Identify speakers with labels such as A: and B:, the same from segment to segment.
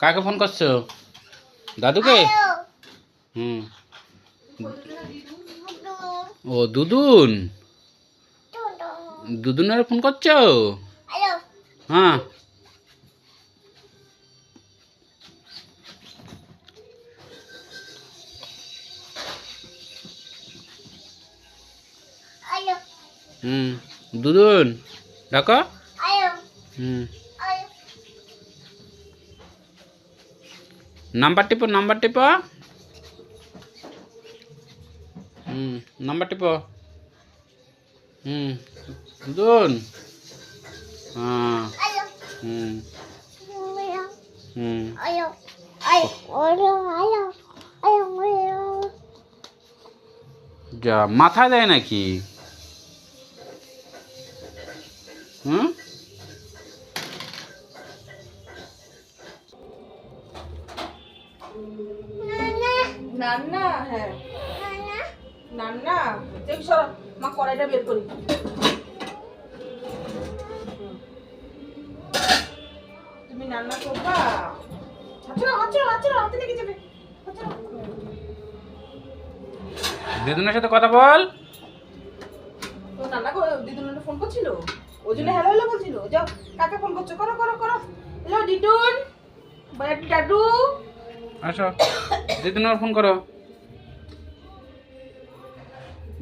A: কাকে ফোন করছ? দাদুকে? হুম। ও দুদুন? দুদুনের ফোন করছ? হ্যাঁ। হুম। দুদুন ডাকো। হুম। নাম্বার টিপো নাম্বার টিপো। হুম নাম্বার টিপো। হুম, দুন। হ্যাঁ হুম। হুম। যা, মাথায় দেয় নাকি? হুম?
B: নান্না হ্যাঁ। নান্না দেখ সর। মা কড়াইটা বের করি। তুমি রান্না করবা? আচ্ছা আচ্ছা আচ্ছা হাতে লেগে যাবে। আচ্ছা।
A: দিদুনের সাথে কথা বল।
B: নান্না দিদুন ফোন করছিল? ওই জন্য হ্যালো হ্যালো বলছিল। যাও কাকে ফোন করছ? করো করো করো। হ্যালো দিদুন। বাড়ি দাদু।
A: আসো। দিদুনের ফোন করো।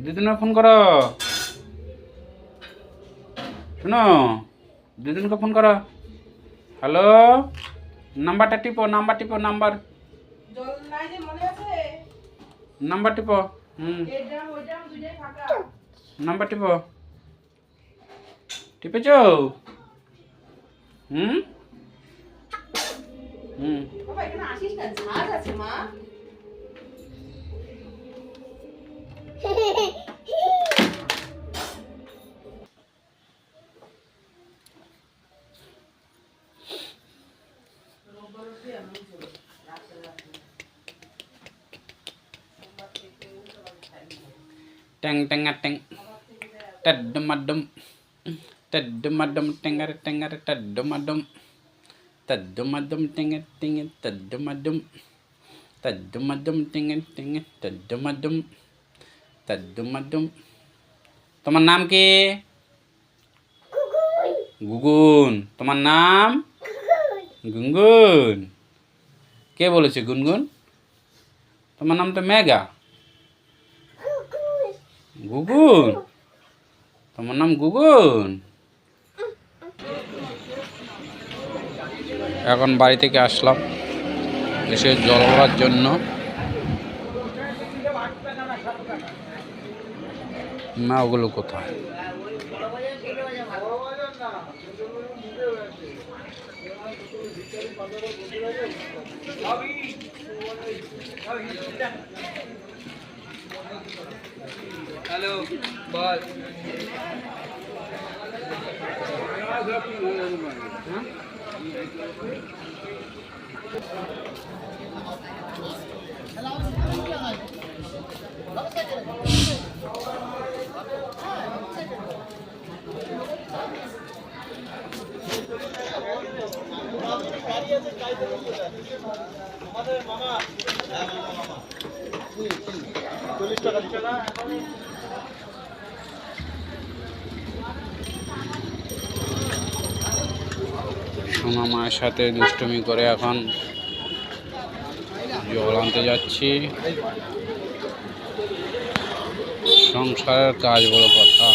A: দিদুনের ফোন করো। শোনো, দিদুনকে ফোন করো। হ্যালো? নাম্বারটা টিপো, নাম্বার টিপো, নাম্বার। নাম্বার টিপো, হুম। নাম্বার টিপো। টিপেছ? হুম?
B: বাবা এখানে আসিস না ঝাঁজ আছে মা
A: ট্যাং ট্যাঙ্গা ট্যাং টাড্ডুমাড্ডুম টাড্ডুমাড্ডুম ট্যাঙ্গারে ট্যাঙ্গারে টাড্ডুমাড্ডুম টাড্ডুমাড্ডুম টেঙ্গে টেঙ্গে টাড্ডুমাড্ডুম টাড্ডুমাড্ডুম টেঙ্গে টেঙ্গে টাড্ডুমাড্ডুম টাড্ডুমাড্ডুম তোমার নাম কি গুগুন তোমার নাম গুনগুন কে বলেছে গুনগুন তোমার নাম তো মেঘা গুগুন তোমার নাম গুগুন এখন বাড়ি থেকে আসলাম। এসে জল ভরার জন্য। না ওগুলো কোথায়?
C: হ্যালো আমাদের মামা।
A: চল্লিশ টাকা দিচ্ছে না সোনা মায়ের সাথে দুষ্টমি করে এখন জল আনতে যাচ্ছি। সংসারের কাজ বড় কথা।